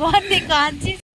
বন্ধে কাঁদছিস আজ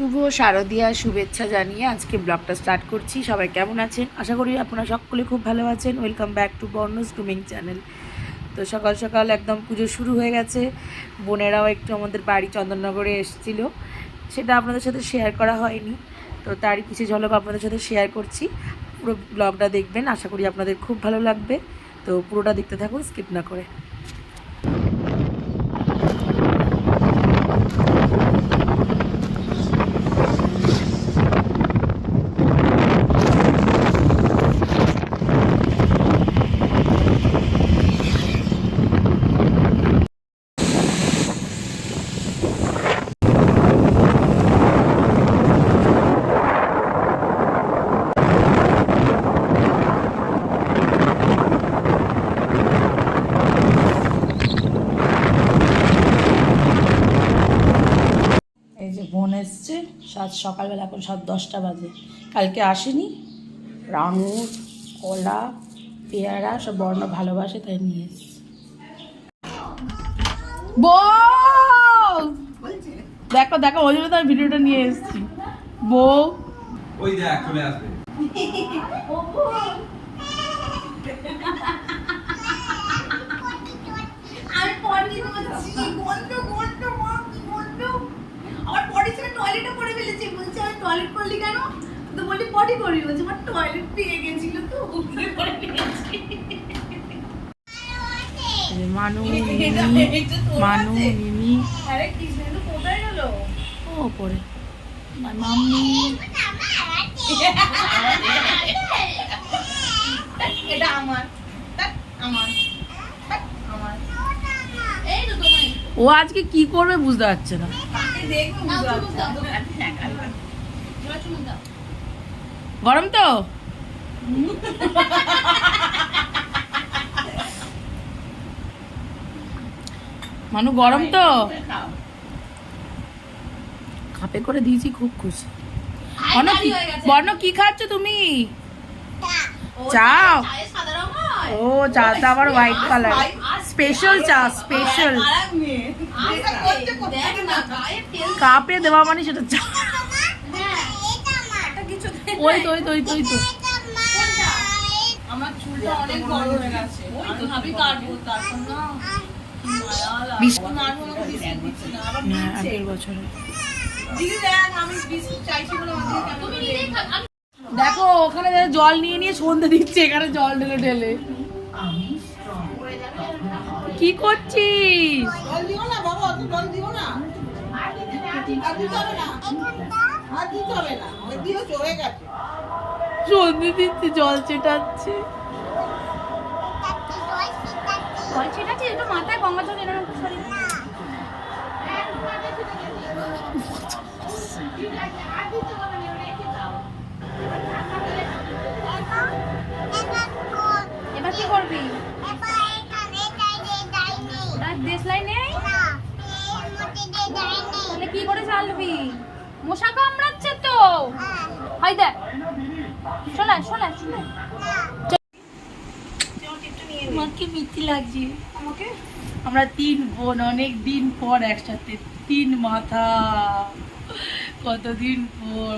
শুভ শারদীয়া শুভেচ্ছা জানিয়ে আজকে ব্লগটা স্টার্ট করছি। সবাই কেমন আছেন? আশা করি আপনারা সকলে খুব ভালো আছেন। Welcome back to Borno's grooming channel তো সকাল সকাল একদম পুজো শুরু হয়ে গেছে। বোনেরাও একটু আমাদের বাড়ি চন্দননগরে এসেছিল। সেটা আপনাদের সাথে শেয়ার করা হয়নি। তো তারই কিছু ঝলক আপনাদের সাথে শেয়ার করছি। পুরো ব্লগটা দেখবেন। আশা করি আপনাদের খুব ভালো লাগবে। তো পুরোটা দেখতে থাকুন স্কিপ না করে এই যে বোন এসছে সাত সকালবেলা এখন সাত দশটা বাজে। কালকে আসেনি। আঙুর কলা পেয়ারা সব বর্ণ ভালোবাসে তাই নিয়ে এসছে। বউ! দেখো দেখো ওই জন্য তো ভিডিওটা নিয়ে এসেছি। বউ। ওই দেখ চলে আসবে আমি পটি করছি গন্ধ গন্ধ মা কি গন্ধ আমার পটি ছেড়ে টয়লেটে পড়ে ফেলেছে বলছে আমি টয়লেট করলি কেন তো বলি পটি করি বলছে আমার টয়লেট পেয়ে গেছিল তো উপরে পড়ে ফেলেছি এই যে মানু মিমি মানু মিমি। ও পরে মাম্মি। এটা আমার। আমার। দেখ, আমার। এই তো তোমার। ও আজকে কি করবে বুঝতে পারছে না। দাও। গরম তো? মানু গরম তো। কাপে করে দিয়েছি খুব খুশি। বর্ণ কি খাচ্ছ তুমি? ও, চা? চায়ে সাদা রং? ও চাটা আবার হোয়াইট কালার স্পেশাল চা স্পেশাল কাপে দেওয়া মানে সেটা চা। হ্যাঁ, ওই তো ওই তো ওই তো ওই তো কোনটা? আমার চুলটা অনেক বড় হয়ে গেছে। আমি ভাবি কাটবো তারপর না দেখ ওখানে জল নিয়ে নিয়ে সন্ধে দিচ্ছে এখানে জল ঢেলে ঢেলে। কি করছিস? জল দিও না বাবা জল ছেটাচ্ছি একটু মাথায় গঙ্গা জল এরকম একটু এবার কি করবি? দেশলাই নেই? তাহলে কি করে চালবি? মশা কামড়াচ্ছে তো। হাই দেখ। শোনা শোনা শোনা মিথ্যি লাগছে। আমাকে? আমরা তিন বোন অনেক দিন পর একসাথে তিন মাথা। কতদিন পর।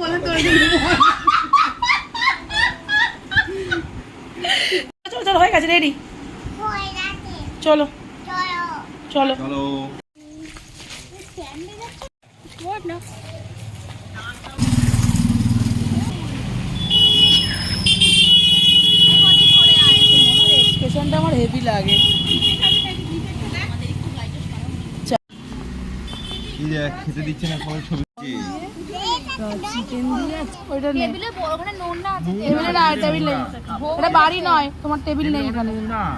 বলে তোর চলো চলো হয়ে গেছে রেডি চলো। চলো আমার হেভি লাগে। খেতে দিচ্ছে না সবাই ছবি চিকেন দিয়ে ওইটা নেই। ওখানে নোন না আছে টেবিলে না টেবিল নেই। এটা বাড়ি নয় তোমার টেবিল নেই এখানে।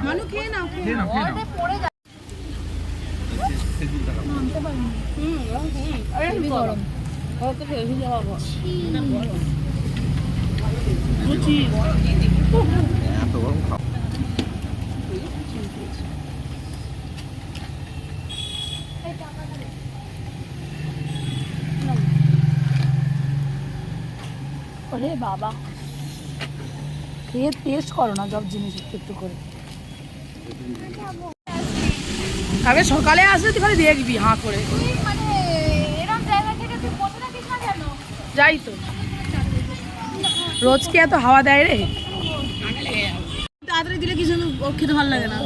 মানু খেয়ে নাও খেয়ে খেয়ে নাও ওটা পড়ে যাবে ফেসবুক দেখাবো গরম। ওকে হেভি যাওয়া এত গরম খাও। বাবা। খেয়ে টেস্ট করো না সব জিনিস একটু একটু করে। আগে সকালে আসলে তুই খালি দেখবি হাঁ করে। যাই তো। রোজ কি এত হাওয়া দেয় রে। তাড়াতাড়ি দিলে কিছু খেতে ভালো লাগে না।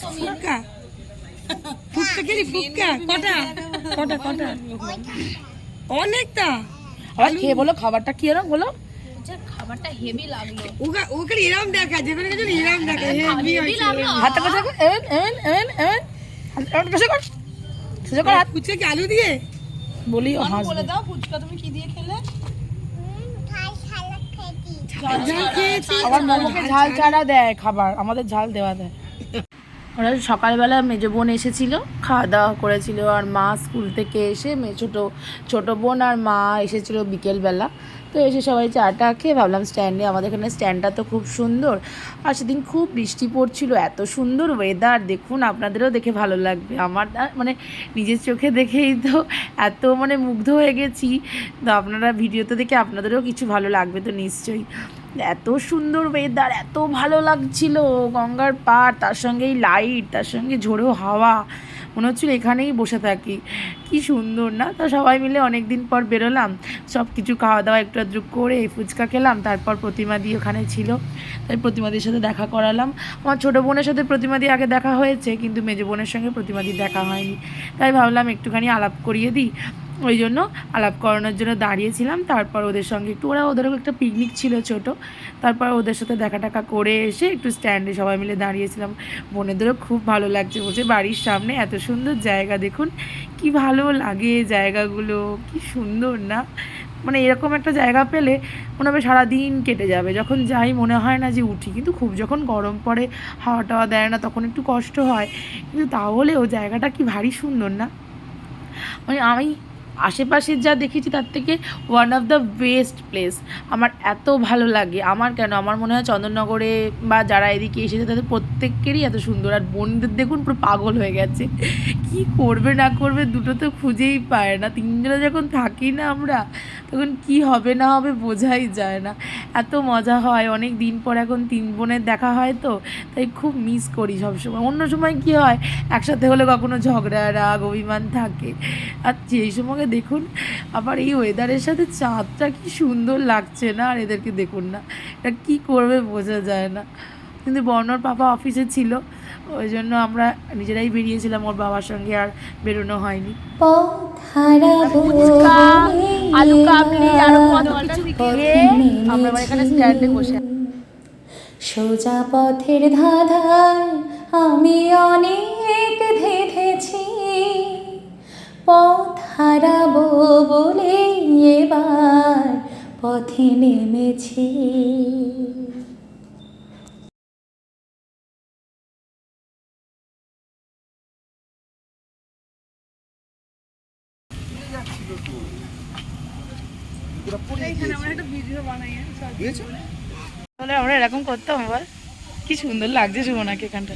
ফুটকা ফুটকা কি ফুটকা কটা? কটা কটা? অনেকটা? আবার খেয়ে বলো খাবারটা কি এরকম বলো খাবারটা হেভি লাগল। ওকে ওকে এরম দেখা যেখানে কিছু এরম দেখা হেভি হেভি লাগল। হাতটা কাছে এমন এমন এমন এমন হাতটা কাছে কর সোজা কর হাত। ফুচকা কি আলু দিয়ে? বলি ও হাসবে। দাও ফুচকা তুমি কি দিয়ে খেলে? আবার মোমোকে ঝাল ছাড়া দেয় খাবার আমাদের ঝাল দেওয়া দেয়। ওরা সকালবেলা মেজো বোন এসেছিল, খাওয়া দাওয়া করেছিল আর মা স্কুল থেকে এসে মেয়ে ছোটো ছোটো বোন আর মা এসেছিল বিকেলবেলা। তো এসে সবাই চাটা খেয়ে ভাবলাম স্ট্যান্ডে আমাদের এখানে স্ট্যান্ডটা তো খুব সুন্দর। আর সেদিন খুব বৃষ্টি পড়ছিল, এত সুন্দর ওয়েদার দেখুন আপনাদেরও দেখে ভালো লাগবে। আমার মানে নিজের চোখে দেখেই তো এত মানে মুগ্ধ হয়ে গেছি। তো আপনারা ভিডিওতে দেখে আপনাদেরও কিছু ভালো লাগবে তো নিশ্চয়ই। এত সুন্দর ওয়েদার এত ভালো লাগছিল, গঙ্গার পাড়, তার সঙ্গে লাইট তার সঙ্গে ঝোড়ো হাওয়া। মনে হচ্ছিল এখানেই বসে থাকি। কি সুন্দর, না? তো সবাই মিলে অনেক দিন পর বেরোলাম। সব কিছু খাওয়া দাওয়া একটু আধটু করে ফুচকা খেলাম, তারপর প্রতিমাদি ওখানে ছিল। তাই প্রতিমাদির সাথে দেখা করালাম। আমার ছোটো বোনের সাথে প্রতিমাদি আগে দেখা হয়েছে, কিন্তু মেজো বোনের সঙ্গে প্রতিমাদি দেখা হয়নি। তাই ভাবলাম একটুখানি আলাপ করিয়ে দিই। ওই জন্য আলাপ করানোর জন্য দাঁড়িয়েছিলাম। তারপর ওদের সঙ্গে একটু, ওরা ওদেরও একটা পিকনিক ছিল ছোট। তারপর ওদের সাথে দেখা টাকা করে এসে একটু স্ট্যান্ডে সবাই মিলে দাঁড়িয়েছিলাম। বোনেদেরও খুব ভালো লাগছে বলছে, বাড়ির সামনে এত সুন্দর জায়গা দেখুন, কি ভালো লাগে জায়গাগুলো, কি সুন্দর না? মানে এরকম একটা জায়গা পেলে মনে হবে সারাদিন কেটে যাবে। যখন যাই মনে হয় না যে উঠি, কিন্তু খুব যখন গরম পড়ে হাওয়া টাওয়া দেয় না, তখন একটু কষ্ট হয়। কিন্তু তাহলেও জায়গাটা কি ভারী সুন্দর না? মানে আমি আশেপাশের যা দেখেছি তার থেকে one of the best place আমার এত ভালো লাগে। আমার কেন? আমার মনে হয় চন্দননগরে বা যারা এদিকে এসেছে, তাদের প্রত্যেকেরই এত সুন্দর। আর বোনদের দেখুন পুরো পাগল হয়ে গেছে। কি করবে, না করবে, দুটো তো খুঁজেই পায় না। তিনজনে যখন থাকি না আমরা, তখন কি হবে, না হবে বোঝাই যায় না। এত মজা হয়। অনেক দিন পর এখন তিন বোনের দেখা হয় তো, তাই খুব মিস করি সবসময়। অন্য সময় কি হয়, একসাথে হলে কখনো ঝগড়া, রাগ, অভিমান থাকে। আর যেই সময় দেখুন আবার এই ওয়েদারের সাথে চাঁদটা কি সুন্দর লাগছে না আর এদেরকে দেখুন না। এটা কী করবে বোঝা যায় না। কিন্তু বর্ণর পাপা অফিসে ছিল ওই জন্য আমরা নিজেরাই বেরিয়েছিলাম ওর বাবার সঙ্গে আর বেরোনো হয়নি। পথ হারাবো ফুচকা, বলে আলু কাবলি, আরও কত কিছু খেয়ে আমরা এবার এখানে স্ট্যান্ডে বসে আছি। সোজা পথের ধাঁধায় আমি অনেক ধেঁধেছি। পথ হারাবো বলে এবার পথে নেমেছি। তাহলে আমরা এরকম করতাম আবার। কি সুন্দর লাগছে সুমনাকে এখানটা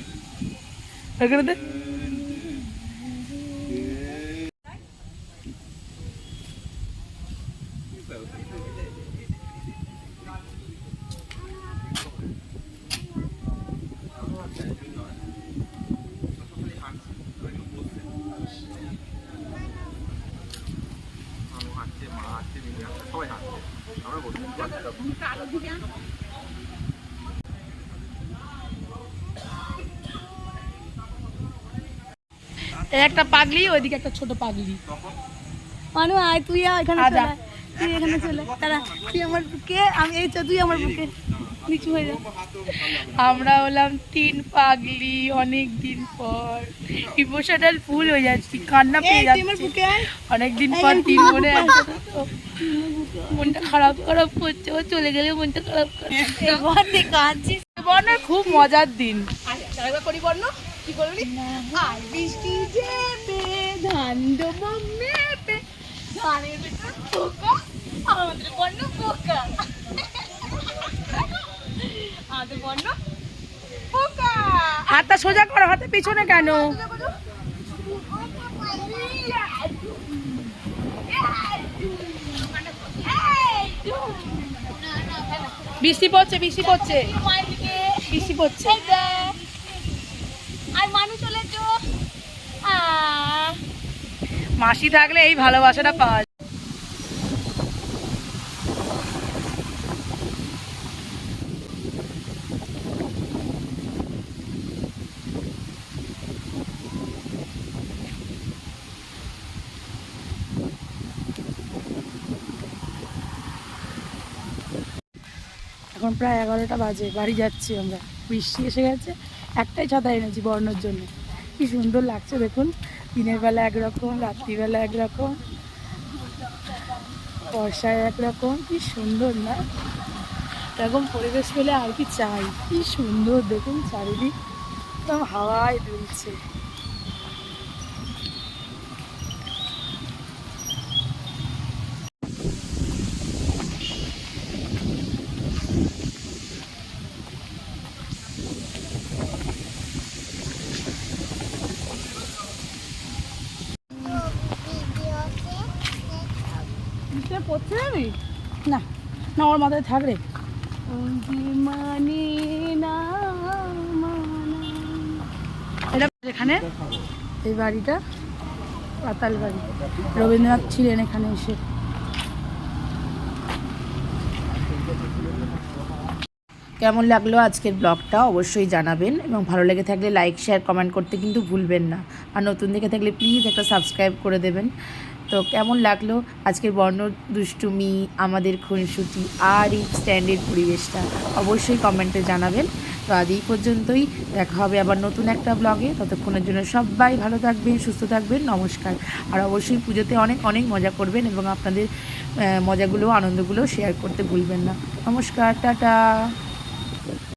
একটা পাগলি ওইদিকে একটা ছোট পাগলি। মানু আয় তুই এখানে চলে। তুই এখানে চলে তারা তুই আমার বুকে আমি এই তুই আমার বুকে। নিচু হয়ে আমরা হলাম তিন পাগলি অনেক দিন পর। ইমোশনাল ফুল হয়ে যাচ্ছি কান্না পেয়ে যাচ্ছি। অনেক দিন পর তিন মনে মনটা খারাপ খারাপ করছে ও চলে গেলে মনটা খারাপ করছে। এবার কাঁদছিস। বর্ণার খুব মজার দিন। করি বর্ণ? কি করবি আর বৃষ্টি যেতে ধান দেবো মেপে ধানের ভেতর পোকা আমাদের বর্ণ পোকা। আমাদের বর্ণ। হাতটা সোজা করো হাতে পিছনে কেন? বৃষ্টি পড়ছে বৃষ্টি পড়ছে। বৃষ্টি পড়ছে। আর মানুষ চলে মাসি থাকলে এই ভালোবাসাটা পাওয়া প্রায় এগারোটা বাজে, বাড়ি যাচ্ছি আমরা। বৃষ্টি এসে গেছে, একটাই ছাতা এনেছি বর্ণর জন্য। কি সুন্দর লাগছে দেখুন, দিনের বেলা একরকম, রাত্রিবেলা একরকম, বর্ষায় একরকম, কি সুন্দর না? এরকম পরিবেশ পেলে আর কি চাই, কি সুন্দর দেখুন চারিদিক, একদম হাওয়ায় দুলছে। পড়ছে জানি না না ওর মাথায় থাক রে। মানে না এটা এখানে? এই বাড়িটা পাতাল বাড়ি। রবীন্দ্রনাথ ছিলেন এখানে এসে। কেমন লাগল আজকের ব্লগটা অবশ্যই জানাবেন এবং ভালো লেগে থাকলে লাইক শেয়ার কমেন্ট করতে কিন্তু ভুলবেন না। আর নতুন দেখে থাকলে প্লিজ একটা সাবস্ক্রাইব করে দেবেন। তো কেমন লাগল আজকের বর্ণ দুষ্টুমি, আমাদের খুনসুটি আর এই স্ট্যান্ডের পরিবেশটা? অবশ্যই কমেন্টে জানাবেন। তো আজ এই পর্যন্তই। দেখা হবে আবার নতুন একটা ব্লগে ততক্ষণের জন্য সবাই ভালো থাকবেন, সুস্থ থাকবেন। নমস্কার। আর অবশ্যই পুজোতে অনেক অনেক মজা করবেন এবং আপনাদের মজাগুলো, আনন্দগুলো শেয়ার করতে ভুলবেন না। নমস্কার, টাটা!